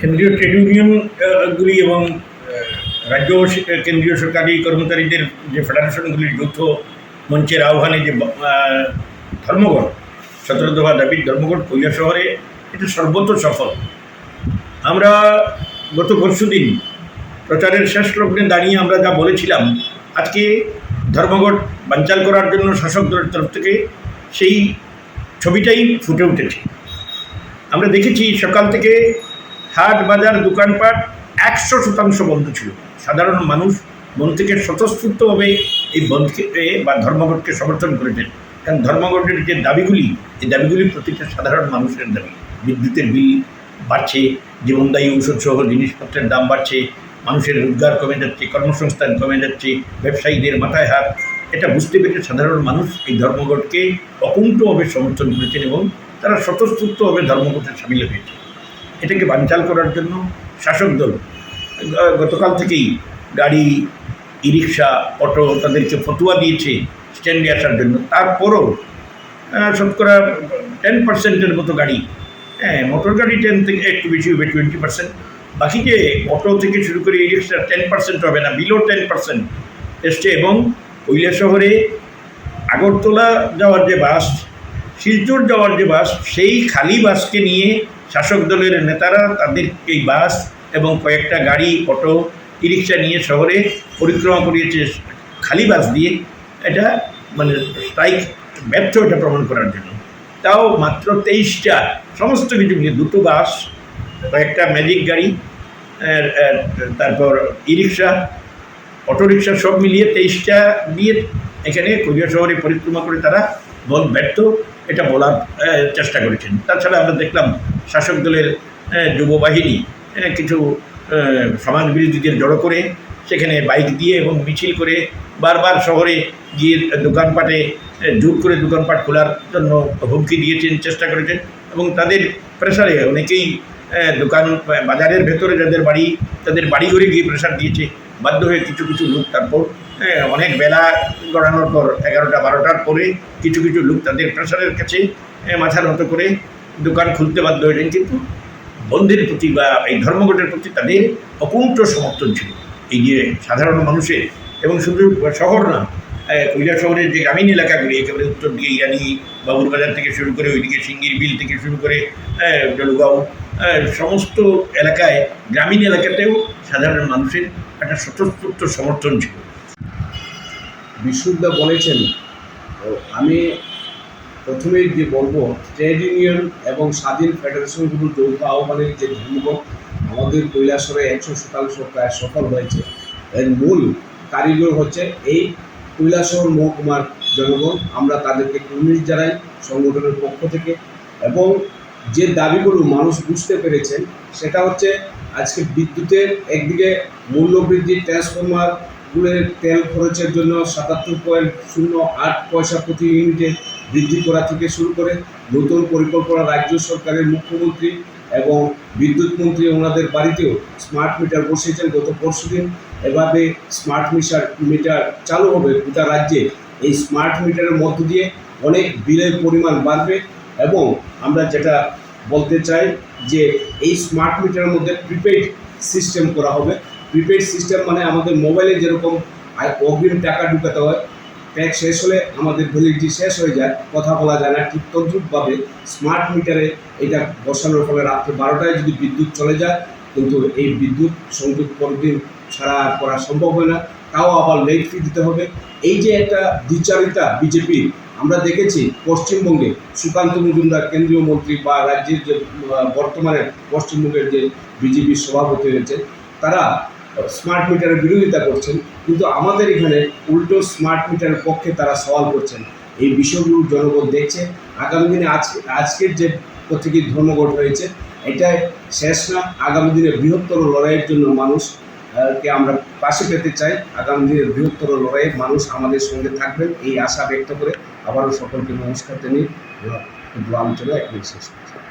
কেন্দ্রীয় ট্রেড ইউনিয়নগুলি এবং রাজ্য কেন্দ্রীয় সরকারি কর্মচারীদের যে ফেডারেশনগুলির যৌথ মঞ্চের আহ্বানে যে ধর্মঘট সতেরো দফা দাবির ধর্মঘট কৈলা শহরে, এটা সর্বত্র সফল। আমরা গত পরশু দিন প্রচারের শেষ লগ্নে দাঁড়িয়ে আমরা যা বলেছিলাম, আজকে ধর্মঘট বানচাল করার জন্য শাসক দলের তরফ থেকে সেই ছবিটাই ফুটে উঠেছে। আমরা দেখেছি সকাল থেকে হাট, বাজার, দোকানপাট একশো শতাংশ বন্ধ ছিল। সাধারণ মানুষ মন থেকে স্বতঃস্ফূর্তভাবে এই বন্ধকে বা ধর্মঘটকে সমর্থন করেছেন। কারণ ধর্মঘটের যে দাবিগুলি, এই দাবিগুলি প্রতিটা সাধারণ মানুষের দাবি। বিদ্যুতের বিল বাড়ছে, জীবনদায়ী ঔষধ সহ জিনিসপত্রের দাম বাড়ছে, মানুষের রোজগার কমে যাচ্ছে, কর্মসংস্থান কমে যাচ্ছে, ব্যবসায়ীদের মাথায় হাত। এটা বুঝতে পেরে সাধারণ মানুষ এই ধর্মঘটকে অকুণ্ঠভাবে সমর্থন করেছেন এবং তারা স্বতঃস্ফূর্তভাবে ধর্মঘটে সামিল হয়েছে। এটাকে বানচাল করার জন্য শাসক দল গতকাল থেকেই গাড়ি ই রিক্সা অটো তাদেরকে ফতুয়া দিয়েছে স্ট্যান্ডে আসার জন্য। তারপরও শতকরা টেন পার্সেন্টের মতো গাড়ি হ্যাঁ মোটর গাড়ি টেন থেকে একটু বেশি হবে টোয়েন্টি পার্সেন্ট বাকি যে অটো থেকে শুরু করে ই রিক্সা টেন পার্সেন্ট হবে না বিলো টেন পার্সেন্ট এসছে এবং কৈলা শহরে আগরতলা যাওয়ার যে বাস শিলচর যাওয়ার যে বাস, সেই খালি বাসকে নিয়ে শাসক দলের নেতারা তাদের এই বাস এবং কয়েকটা গাড়ি, অটো ই রিক্সা নিয়ে শহরে পরিক্রমা করিয়েছে খালি বাস দিয়ে। এটা মানে স্ট্রাইক ব্যর্থ এটা প্রমাণ করার জন্য। তাও মাত্র তেইশটা, সমস্ত কিছু মিলিয়ে দুটো বাস, কয়েকটা ম্যাজিক গাড়ি তারপর ই রিক্সা অটোরিকশা সব মিলিয়ে তেইশটা দিয়ে এখানে কোরিয়া শহরে পরিক্রমা করে তারা বল ব্যর্থ এটা বলার চেষ্টা করেছেন। তাছাড়া আমরা দেখলাম শাসক দলের যুববাহিনী যুব বাহিনী কিছু সমাজ বিরোধীদের জড়ো করে সেখানে বাইক দিয়ে এবং মিছিল করে বারবার শহরে গিয়ে দোকানপাটে জোর করে দোকানপাট খোলার জন্য হুমকি দিয়েছেন, চেষ্টা করেছেন এবং তাদের প্রেসারে অনেকেই দোকান, বাজারের ভেতরে যাদের বাড়ি, তাদের বাড়ি ঘরে গিয়ে প্রেসার দিয়েছে, বাধ্য হয়ে কিছু কিছু লোক তারপর অনেক বেলা গড়ানোর পর এগারোটা, বারোটার পরে কিছু কিছু লোক তাদের প্রেশারের কাছে মাথার মতো করে দোকান খুলতে বাধ্য হয়েছেন কিন্তু বন্ধের প্রতি বা এই ধর্মঘটের প্রতি তাদের অকুণ্ঠ সমর্থন ছিল। এই যে সাধারণ মানুষের, এবং শুধু শহর না কৈলা শহরের যে গ্রামীণ এলাকাগুলি, একেবারে উত্তর দিকে ইরানি বাবুর বাজার থেকে শুরু করে ওইদিকে সিঙ্গির বিল থেকে শুরু করে জলগাঁও সমস্ত এলাকায়, গ্রামীণ এলাকাতেও সাধারণ মানুষের একটা স্বতঃস্ফূর্ত সমর্থন ছিল। বিশুদ্ধা বলেছেন আমি প্রথমেই যে বলব, ট্রেড ইউনিয়ন এবং স্বাধীন ফেডারেশনগুলোর যৌথ আহ্বানের যে ধর্মঘট, আমাদের কৈলাসরে একশো শতাংশ প্রায় সফল হয়েছে। এর মূল কারিগর হচ্ছে এই কৈলাসহর মহকুমার জনগণ। আমরা তাদেরকে কুর্নিশ জানাই সংগঠনের পক্ষ থেকে এবং যে দাবিগুলো মানুষ বুঝতে পেরেছেন, সেটা হচ্ছে আজকে বিদ্যুতের একদিকে মূল্যবৃদ্ধি ট্রান্সফরমার গুলের তেল খরচের জন্য সাতাত্তর পয়েন্ট শূন্য আট পয়সা প্রতি ইউনিটে বৃদ্ধি করা থেকে শুরু করে নতুন পরিকল্পনা রাজ্য সরকারের মুখ্যমন্ত্রী এবং বিদ্যুৎ মন্ত্রী ওনাদের বাড়িতেও স্মার্ট মিটার বসিয়েছেন গত পরশুদিন এভাবে স্মার্ট মিটার মিটার চালু হবে গোটা রাজ্যে। এই স্মার্ট মিটারের মধ্য দিয়ে অনেক বিলের পরিমাণ বাড়বে। এবং আমরা যেটা বলতে চাই যে এই স্মার্ট মিটারের মধ্যে প্রিপেড সিস্টেম করা হবে। প্রিপেড সিস্টেম মানে আমাদের মোবাইলে যেরকম অগ্রিম টাকা ঢুকাতে হয় প্যাক শেষ হলে আমাদের ভ্যালিডিটি শেষ হয়ে যায়। কথা বলা যায় না, ঠিক তদ্রুপভাবে স্মার্ট মিটারে এটা বসানোর ফলে রাত্রে বারোটায় যদি বিদ্যুৎ চলে যায়, কিন্তু এই বিদ্যুৎ সংযোগ পরের দিন ছাড়া করা সম্ভব হয় না। তাও আবার লেট ফি দিতে হবে। এই যে একটা দ্বিচারিতা বিজেপি, আমরা দেখেছি পশ্চিমবঙ্গে সুকান্ত মজুমদার, কেন্দ্রীয় মন্ত্রী বা রাজ্যের যে বর্তমানে পশ্চিমবঙ্গের যে বিজেপির সভাপতি রয়েছে, তারা স্মার্ট মিটারের বিরোধিতা করছেন। কিন্তু আমাদের এখানে উল্টো স্মার্ট মিটারের পক্ষে তারা সওয়াল করছেন। এই বিষয়গুলো জনগণ দেখছে। আগামী দিনে আজকে আজকের যে প্রতীকী ধর্মঘট হয়েছে এটা শেষ না। আগামী দিনে বৃহত্তর লড়াইয়ের জন্য মানুষ কে আমরা পাশে পেতে চাই। আগামী দিনের বৃহত্তর লড়াইয়ে মানুষ আমাদের সঙ্গে থাকবেন এই আশা ব্যক্ত করে আবারও সকলকে নমস্কার জানিয়ে আলোচনা মিনিট শেষ করছি